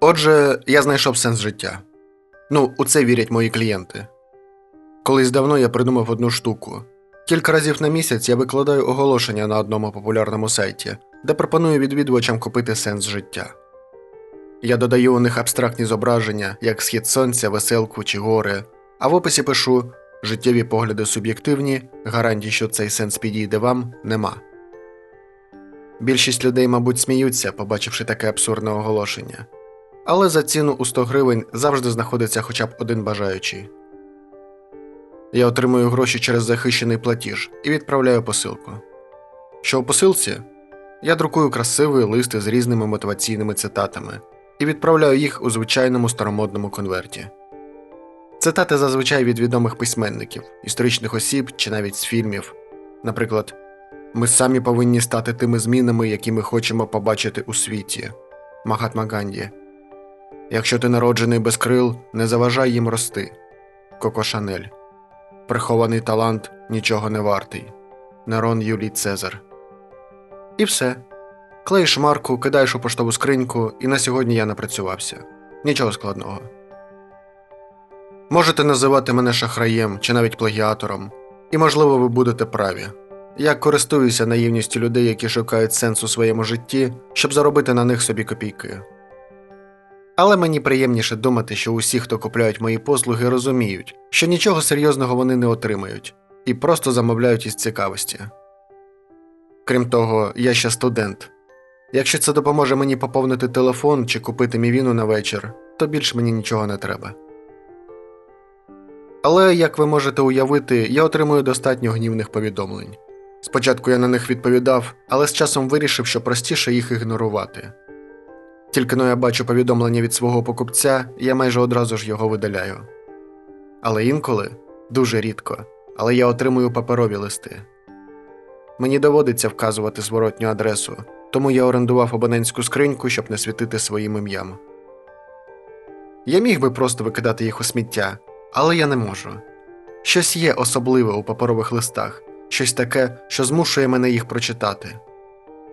Отже, я знайшов сенс життя. Ну, у це вірять мої клієнти. Колись давно я придумав одну штуку. Кілька разів на місяць я викладаю оголошення на одному популярному сайті, де пропоную відвідувачам купити сенс життя. Я додаю у них абстрактні зображення, як схід сонця, веселку чи гори, а в описі пишу життєві погляди суб'єктивні, гарантій, що цей сенс підійде вам, нема. Більшість людей, мабуть, сміються, побачивши таке абсурдне оголошення. Але за ціну у 100 гривень завжди знаходиться хоча б один бажаючий. Я отримую гроші через захищений платіж і відправляю посилку. Що у посилці? Я друкую красивий листи з різними мотиваційними цитатами і відправляю їх у звичайному старомодному конверті. Цитати зазвичай від відомих письменників, історичних осіб чи навіть з фільмів. Наприклад, ми самі повинні стати тими змінами, які ми хочемо побачити у світі. Магатма Ганді. Якщо ти народжений без крил, не заважай їм рости. Коко Шанель. Прихований талант нічого не вартий. Нерон Юлій Цезар. І все. Клеїш марку, кидаєш у поштову скриньку, і на сьогодні я напрацювався. Нічого складного. Можете називати мене шахраєм чи навіть плагіатором, і можливо ви будете праві. Я користуюся наївністю людей, які шукають сенс у своєму житті, щоб заробити на них собі копійки. Але мені приємніше думати, що усі, хто купляють мої послуги, розуміють, що нічого серйозного вони не отримають і просто замовляють із цікавості. Крім того, я ще студент. Якщо це допоможе мені поповнити телефон чи купити мівіну на вечір, то більше мені нічого не треба. Але, як ви можете уявити, я отримую достатньо гнівних повідомлень. Спочатку я на них відповідав, але з часом вирішив, що простіше їх ігнорувати. Тільки но я бачу повідомлення від свого покупця, я майже одразу ж його видаляю. Але інколи, дуже рідко, але я отримую паперові листи. Мені доводиться вказувати зворотню адресу, тому я орендував абонентську скриньку, щоб не світити своїм ім'ям. Я міг би просто викидати їх у сміття, але я не можу. Щось є особливе у паперових листах, щось таке, що змушує мене їх прочитати.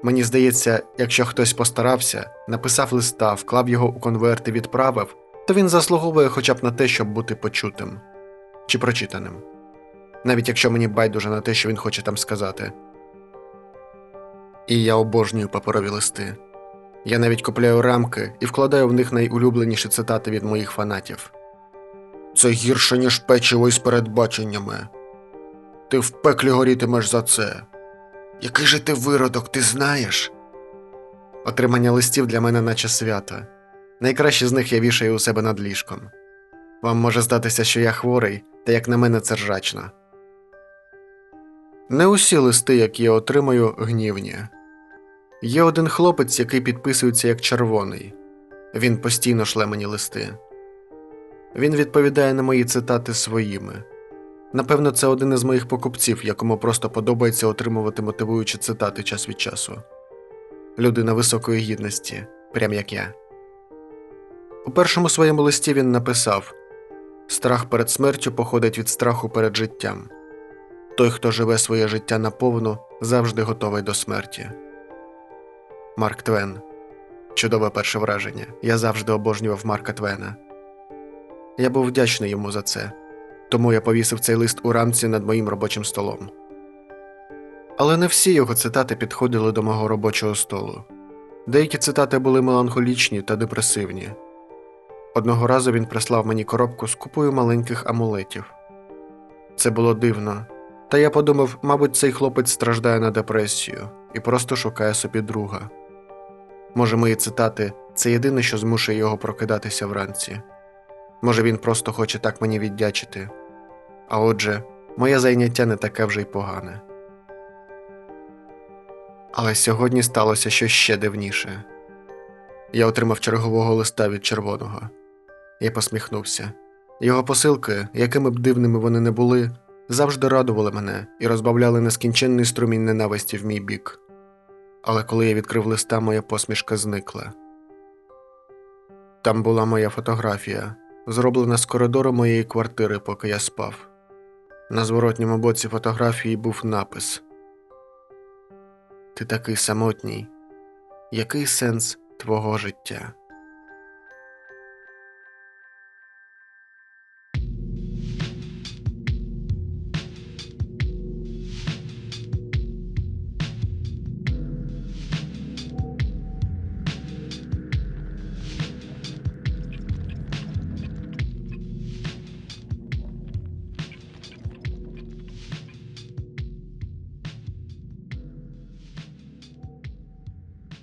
Мені здається, якщо хтось постарався, написав листа, вклав його у конверт і відправив, то він заслуговує хоча б на те, щоб бути почутим чи прочитаним, навіть якщо мені байдуже на те, що він хоче там сказати. І я обожнюю паперові листи. Я навіть купляю рамки і вкладаю в них найулюбленіші цитати від моїх фанатів. Це гірше, ніж печиво із передбаченнями. Ти в пеклі горітимеш за це. Який же ти виродок, ти знаєш? Отримання листів для мене наче свято. Найкраще з них я вішаю у себе над ліжком. Вам може здатися, що я хворий, та як на мене це ржачно. Не усі листи, які я отримаю, гнівні. Є один хлопець, який підписується як червоний. Він постійно шле мені листи. Він відповідає на мої цитати своїми. Напевно, це один із моїх покупців, якому просто подобається отримувати мотивуючі цитати час від часу. Людина високої гідності, прям як я. У першому своєму листі він написав: Страх перед смертю походить від страху перед життям. Той, хто живе своє життя наповну, завжди готовий до смерті. Марк Твен. Чудове перше враження. Я завжди обожнював Марка Твена. Я був вдячний йому за це, тому я повісив цей лист у рамці над моїм робочим столом. Але не всі його цитати підходили до мого робочого столу. Деякі цитати були меланхолічні та депресивні. Одного разу він прислав мені коробку з купою маленьких амулетів. Це було дивно, та я подумав, мабуть, цей хлопець страждає на депресію і просто шукає собі друга. Може, мої цитати це єдине, що змушує його прокидатися вранці. Може, він просто хоче так мені віддячити. А отже, моє зайняття не таке вже й погане. Але сьогодні сталося щось ще дивніше. Я отримав чергового листа від червоного. Я посміхнувся. Його посилки, якими б дивними вони не були, завжди радували мене і розбавляли нескінченний струмінь ненависті в мій бік. Але коли я відкрив листа, моя посмішка зникла. Там була моя фотографія, зроблена з коридору моєї квартири, поки я спав. На зворотньому боці фотографії був напис Ти такий самотній. Який сенс твого життя?